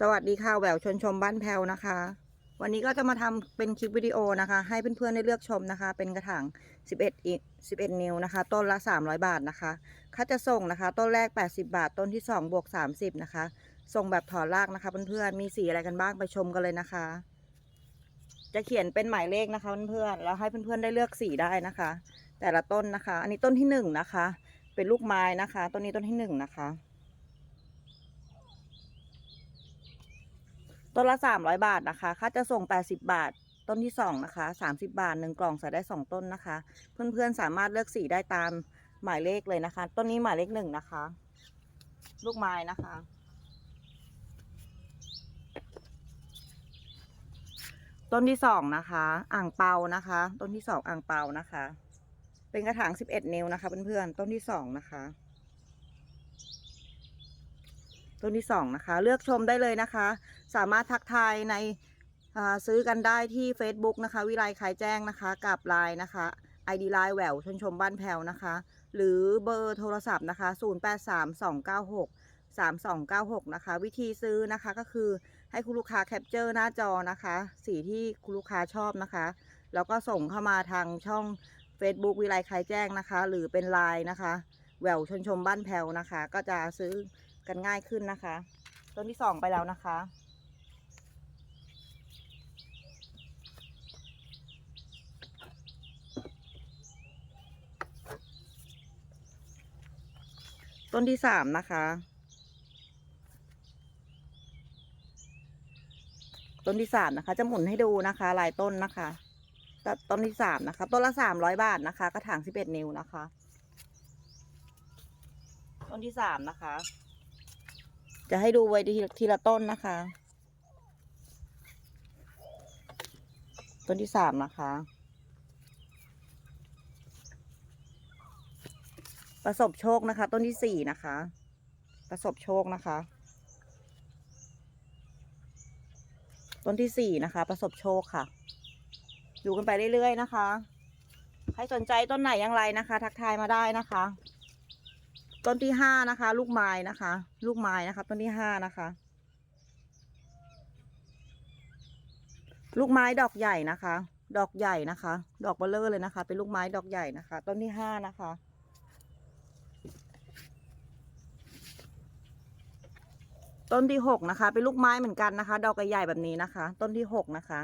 สวัสดีค่ะแหววชนชมบ้านแพลวนะคะ วันนี้ก็จะมาทำเป็นคลิปวิดีโอนะคะ ให้เพื่อนๆได้เลือกชมนะคะ เป็นกระถาง 11อิ11 นิ้วนะคะ ต้นละ 300 บาทนะคะค่าจะส่งนะคะ ต้นแรก 80 บาท ต้นที่2บวก30 นะคะ ส่งแบบถอดรากนะคะเพื่อนๆมีสีอะไรกันบ้างไปชมกันเลยนะคะ จะเขียนเป็นหมายเลขนะคะเพื่อนๆแล้วให้เพื่อนๆได้เลือกสีได้นะคะ แต่ละต้นนะคะ อันนี้ต้นที่หนึ่งนะคะ เป็นลูกไม้นะคะ ต้นนี้ต้นที่หนึ่งนะคะ ต้นละสามร้อยบาทนะคะ ค่าจะส่งแปดสิบาท ต้นที่สองนะคะสามสิบาทหนึ่งกล่องใส่ได้สองต้นนะคะ เพื่อนๆ สามารถเลือกสีได้ตามหมายเลขเลยนะคะ ต้นนี้หมายเลขหนึ่งนะคะ ลูกไม้นะคะ ต้นที่สองนะคะ อ่างเปานะคะ ต้นที่สองอ่างเปานะคะ เป็นกระถางสิบเอ็ดนิ้วนะคะเพื่อนๆ ต้นที่สองนะคะ ต้นที่สองนะคะ เลือกชมได้เลยนะคะ สามารถทักทายในาซื้อกันได้ที่ Facebook นะคะ วิไลขายแจ้งนะคะกับไลน์นะคะ ID ไลน์แหววชนชมบ้านแพลวนะคะ หรือเบอร์โทรศัพท์นะคะ 083296 3296 นะคะ วิธีซื้อนะคะก็คือให้คุณลูกค้าแคปเจอร์หน้าจอนะคะ สีที่คุณลูกค้าชอบนะคะ แล้วก็ส่งเข้ามาทางช่อง Facebook วิไลขายแจ้งนะคะ หรือเป็นไลน์นะคะแหววชนชมบ้านแพลวนะคะ ก็จะซื้อ กันง่ายขึ้นนะคะ ต้นที่สองไปแล้วนะคะ ต้นที่สามนะคะ ต้นที่สามนะคะ จะหมุนให้ดูนะคะลายต้นนะคะตต้นที่สามนะคะ ต้นละสามร้อยบาทนะคะ กระถางสิบเอ็ดนิ้วนะคะ ต้นที่สามนะคะ จะให้ดูไว้ทีละทีละต้นนะคะ ต้นที่สามนะคะ ประสบโชคนะคะ ต้นที่สี่นะคะ ประสบโชคนะคะ ต้นที่สี่นะคะ ประสบโชคค่ะดูกันไปเรื่อยๆนะคะ ใครสนใจต้นไหนอย่างไรนะคะ ทักทายมาได้นะคะ ต้นที่ห้านะคะ ลูกไม้นะคะ ลูกไม้นะคะ ต้นที่ห้านะคะ ลูกไม้ดอกใหญ่นะคะ ดอกใหญ่นะคะ ดอกเบลเลอร์เลยนะคะ เป็นลูกไม้ดอกใหญ่นะคะ ต้นที่ห้านะคะต้นที่หกนะคะ เป็นลูกไม้เหมือนกันนะคะ ดอกใหญ่แบบนี้นะคะ ต้นที่หกนะคะ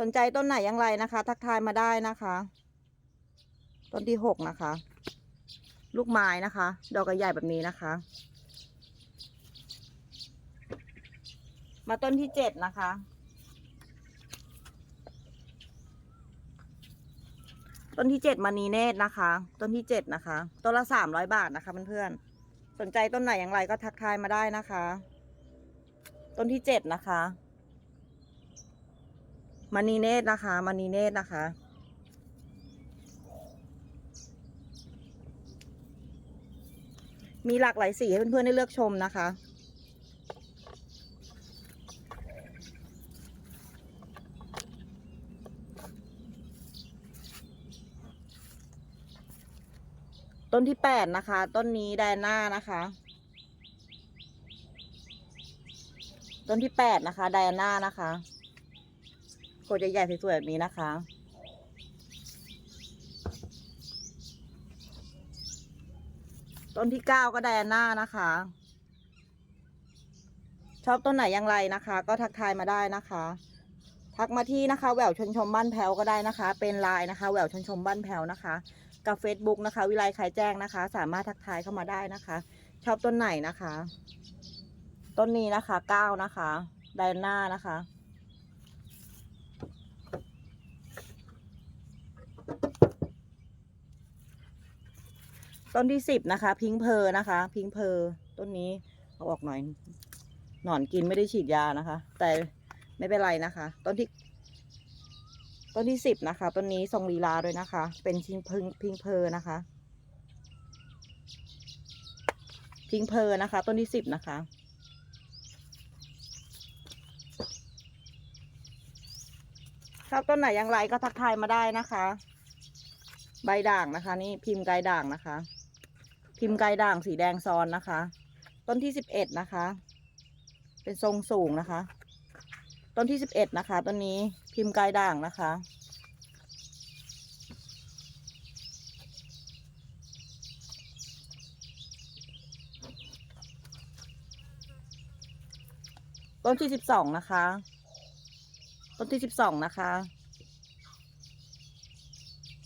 สนใจต้นไหนอย่างไรนะคะ ทักทายมาได้นะคะ ต้นที่หกนะคะ ลูกไม้นะคะ ดอกใหญ่แบบนี้นะคะ มาต้นที่เจ็ดนะคะ ต้นที่เจ็ดมณีเนตรนะคะ ต้นที่เจ็ดนะคะ ต้นละสามร้อยบาทนะคะเพื่อนๆสนใจต้นไหนอย่างไรก็ทักทายมาได้นะคะ ต้นที่เจ็ดนะคะมณีเนตรนะคะมณีเนตรนะคะ มีหลากหลายสีให้เพื่อนๆได้เลือกชมนะคะ ต้นที่แปดนะคะ ต้นนี้ไดาน่านะคะ ต้นที่แปดนะคะ ไดอาน่านะคะโกดใหญ่ๆสวยๆแบบนี้นะคะ ต้นที่เก้าก็ไดอาน่านะคะ ชอบต้นไหนอย่างไรนะคะ ก็ทักทายมาได้นะคะ ทักมาที่นะคะแหววชนชมบ้านแพวก็ได้นะคะ เป็นไลน์นะคะแหววชนชมบ้านแพวนะคะ กับ Facebook นะคะ วิไลขายแจ้งนะคะ สามารถทักทายเข้ามาได้นะคะ ชอบต้นไหนนะคะ ต้นนี้นะคะเก้านะคะไดอาน่านะคะ ต้นที่สิบนะคะ พิงเพอร์นะคะ พิงเพอร์ต้นนี้เอาออกหน่อย หนอนกินไม่ได้ฉีดยานะคะ แต่ไม่เป็นไรนะคะ ต้นที่ต้นที่สิบนะคะต้นนี้ทรงลีลาด้วยนะคะ เป็นชิงพิงพิงเพอร์นะคะ พิงเพอร์นะคะ ต้นที่สิบนะคะชอบต้นไหนอย่างไรก็ทักทายมาได้นะคะ ใบด่างนะคะ นี่พิมพ์ไกด่างนะคะ พิมพ์ไกด่างสีแดงซ้อนนะคะ ต้นที่สิบเอ็ดนะคะ เป็นทรงสูงนะคะ ต้นที่สิบเอ็ดนะคะต้นนี้พิมพ์กด่างนะคะ ต้นที่สิบสองนะคะ ต้นที่สิบสองนะคะ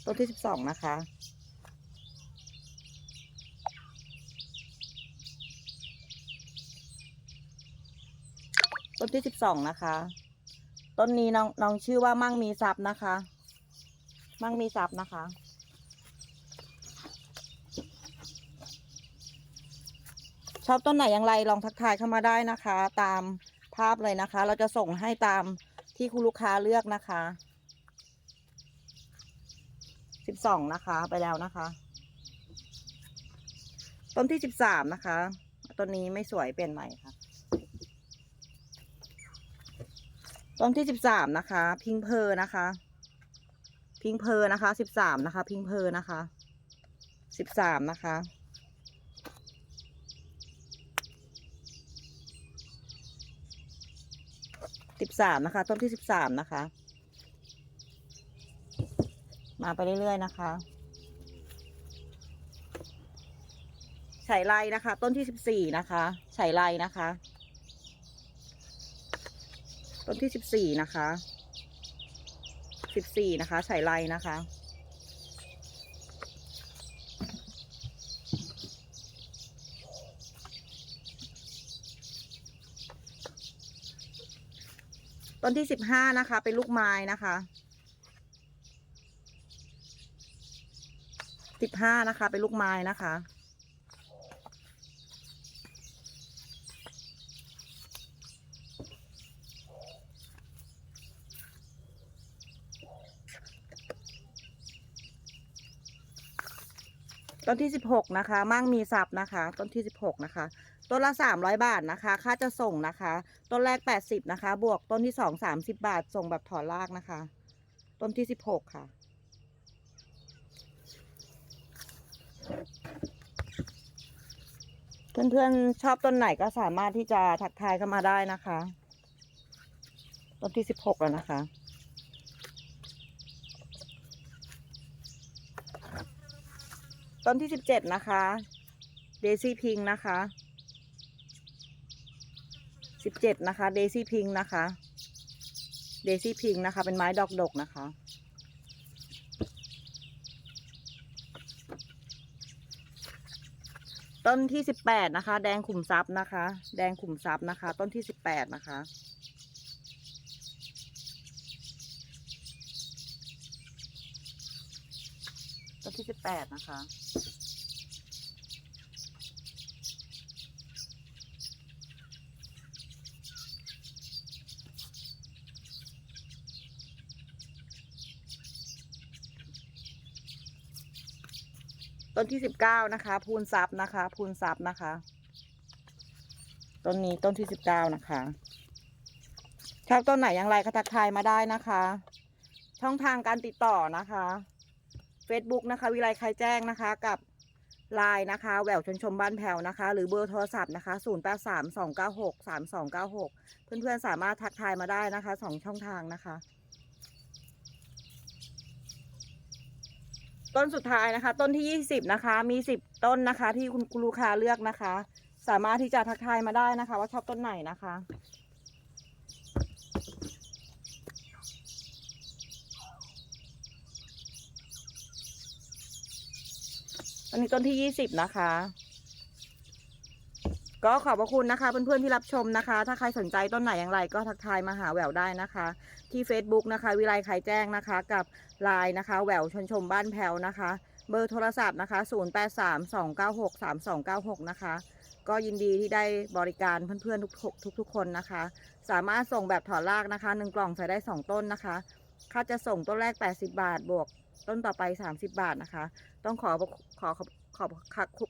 ต้นที่สิบสองนะคะ ต้นที่สิบสองนะคะ ต้นนี้น้องน้องชื่อว่ามั่งมีทรัพย์นะคะ มั่งมีทรัพย์นะคะ ชอบต้นไหนอย่างไรลองทักทายเข้ามาได้นะคะ ตามภาพเลยนะคะ เราจะส่งให้ตามที่คุณลูกค้าเลือกนะคะสิบสองนะคะไปแล้วนะคะ ต้นที่สิบสามนะคะ ต้นนี้ไม่สวยเปลี่ยนใหม่ค่ะ ต้นที่สิบสามนะคะ พิงเพอร์นะคะ พิงเพอร์นะคะสิบสามนะคะ พิงเพอร์นะคะสิบสามนะคะสิบสามนะคะ ต้นที่สิบสามนะคะ มาไปเรื่อยๆนะคะไฉไลนะคะ ต้นที่สิบสี่นะคะไฉไลนะคะ ต้นที่สิบสี่นะคะสิบสี่นะคะไฉไลนะคะ ต้นที่สิบห้านะคะ เป็นลูกไม้นะคะสิบห้านะคะ เป็นลูกไม้นะคะ ต้นที่สิบหกนะคะ มั่งมีทรัพย์นะคะ ต้นที่สิบหกนะคะ ต้นละสามร้อยบาทนะคะ ค่าจะส่งนะคะ ต้นแรกแปดสิบนะคะ บวกต้นที่สองสามสิบบาท ส่งแบบถอนรากนะคะ ต้นที่สิบหกค่ะ เพื่อนๆ ชอบต้นไหนก็สามารถที่จะทักทายเข้ามาได้นะคะ ต้นที่สิบหกแล้วนะคะ ต้นที่สิบเจ็ดนะคะเดซี่พิงนะคะสิบเจ็ดนะคะเดซี่พิงนะคะเดซี่พิงนะคะ เป็นไม้ดอกดกนะคะ ต้นที่สิบแปดนะคะ แดงขุมทรัพย์นะคะ แดงขุมทรัพย์นะคะ ต้นที่สิบแปดนะคะ ต้นที่สิบแปดนะคะ ต้นที่สิบเก้านะคะ พูนซับนะคะ พูนซับนะคะ ต้นนี้ต้นที่สิบเก้านะคะชอบต้นไหนอย่างไรก็ทักทายมาได้นะคะ ช่องทางการติดต่อนะคะ Facebook นะคะ วิไลใครแจ้งนะคะ กับไลน์นะคะแหววชนชมบ้านแผ่วนะคะ หรือเบอร์โทรศัพท์นะคะ0 8 3 2 9 6 3 2 9 6 เพื่อนๆสามารถทักทายมาได้นะคะสองช่องทางนะคะ ต้นสุดท้ายนะคะ ต้นที่ยี่สิบนะคะ มีสิบต้นนะคะ ที่คุณลูกค้าเลือกนะคะ สามารถที่จะทักทายมาได้นะคะ ว่าชอบต้นไหนนะคะ อันนี้ต้นที่ยี่สิบนะคะ ก็ขอบพระคุณนะคะเพื่อนๆที่รับชมนะคะ ถ้าใครสนใจต้นไหนอย่างไรก็ทักทายมาหาแหววได้นะคะ ที่ Facebook นะคะ วิไลใครแจ้งนะคะ กับไลน์นะคะแหววชนชมบ้านแพวนะคะ เบอร์โทรศัพท์นะคะ 0832963296 นะคะก็ยินดีที่ได้บริการเพื่อนๆ ทุกทุกทุกๆคนนะคะ สามารถส่งแบบถอนรากนะคะหนึ่งกล่องใส่ได้สองต้นนะคะ ค่าจะส่งต้นแรก 80 บาทบวก ต้นต่อไป 30 บาทนะคะ ต้องขอขอขอบขอบ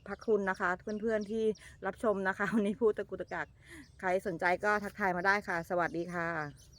พระคุณนะคะ เพื่อนๆที่รับชมนะคะ วันนี้พูดตะกุตะกัก ใครสนใจก็ทักทายมาได้ค่ะ สวัสดีค่ะ